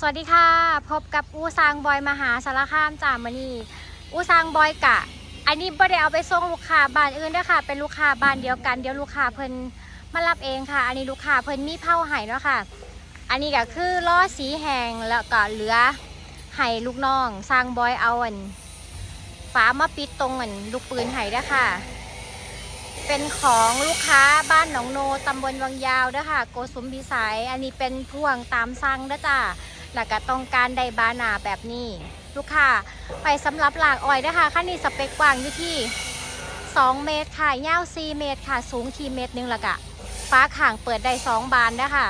สวัสดีค่ะ พบกับอูซางบอยมหาสารคามจามณีอูซางบอยกะ อันนี้บ่ได้เอาไปส่งลูกค้าบ้านอื่นด้วยค่ะ เป็นลูกค้าบ้านเดียวกัน เดี๋ยวลูกค้าเพิ่นมารับเองค่ะ อันนี้ลูกค้าเพิ่นมีเผาไห้เนาะค่ะ อันนี้ก็คือล้อสีแหงแล้วก็เหลือไห้ลูกน้องสร้างบอยเอาอันฝามาปิดตรงอันลูกปืนไห้ด้อค่ะ เป็นของลูกค้าบ้านหนองโนตำบลวังยาวด้อค่ะ โกสุมพิสัยอันนี้เป็นพ่วงตามสั่งด้อจ้า แล้วก็ต้องการไดบานาแบบนี้ ลูกค้าไปสำหรับหลากอ้อยนะคะขั้นนี้สเปคกว้างอยู่ที่ 2 เมตรค่ะยาว 4 เมตรค่ะ สูงทีเมตรหนึงละกะฟ้าข่างเปิดได้ 2 บานนะคะ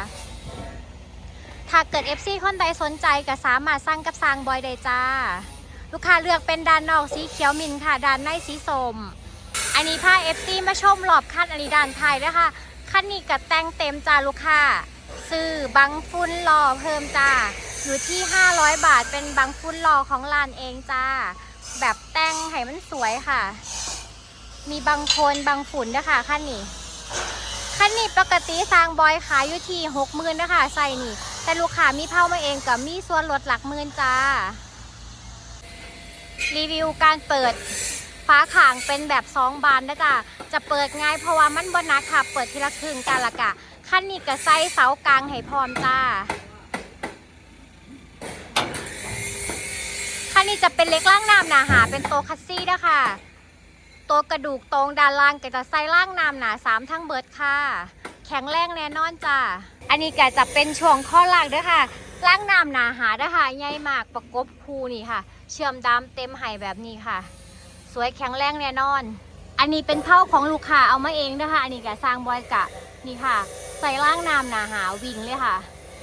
ถ้าเกิด FC คนใดสนใจก็สามารถสั่งกับสร้างบอยได้จ้า ลูกค้าเลือกเป็นด้านนอกสีเขียวมินค่ะด้านในสีส้มอันนี้ผ้า FC มาชมรอบคันอันนี้ด้านไทยนะคะคันนี้กับแต่งเต็มจ้าลูกค้าซื้อบังฟุ้นรอเพิ่มจ้า อยู่ที่ 500 บาทเป็นบังฟุ้นรอของร้านเองจ้า แบบแต่งให้มันสวยค่ะ มีบางโคนบางฝุ่นนะคะขั้นนี้ขั้นนี้ปกติสร้างบอยขายอยู่ที่หกหมื่นนะคะใส่นี่ แต่ลูกค้ามีเผ่ามาเองกับมีส่วนลดหลักหมื่นจ้า รีวิวการเปิดฟ้าขางเป็นแบบสองบานนะจ๊ะจะเปิดง่ายเพราะว่ามันบนนักค่ะ เปิดทีละครึ่งกันละกะขั้นนี้ก็ใส่เสากลางให้พร้อมจ้า ขั้นนี้ จะเป็นเล็กล่างน้ำหนาหาเป็นโตคัสซี่นะคะตัวกระดูกตรงด้านล่างก็จะใส่ล่างน้ำหนาสามทั้งเบิดค่ะ แข็งแรงแน่นอนจ้าอันนี้ก็จะเป็นช่วงข้อล่างด้วยค่ะ ล่างน้ำหนาหาด้วยค่ะใหญ่มากประกบคูนี่ค่ะ เชื่อมดำเต็มไห่แบบนี้ค่ะ สวยแข็งแรงแน่นอน อันนี้เป็นเผ้าของลูกค้าเอามาเองนะคะอันนี้ก็สร้างบอยกะนี่ค่ะ ใส่ล่างน้ำหนาหาวิ่งเลยค่ะ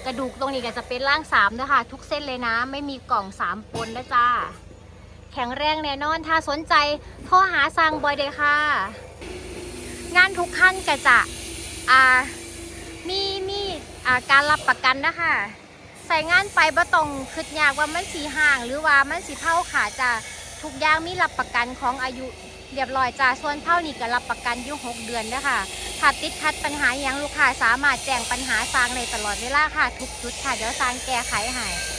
กระดูกตรงนี้ก็จะเป็นร่างสามนะคะทุกเส้นเลยนะ ไม่มีกล่องสามปนนะจ้า แข็งแรงแน่นอนถ้าสนใจโทรหาสร้างบอยเลยค่ะ งานทุกขั้นก็จะอ่ามีมีอ่าการรับประกันนะคะใส่งานไปบ่ต้องคิดยากว่ามันสีห่างหรือว่ามันสีเผาขาจะทุกอย่างมีรับประกันของอายุเรียบร้อยจ้าส่วนเผานี่ก็รับประกันอยู่หกเดือนนะคะ ถ้าติดขัดปัญหาอย่างลูกค้าสามารถแจ้งปัญหาสร้างในตลอดเวลาค่ะ ทุกจุดค่ะ เดี๋ยวสร้างแก้ไขให้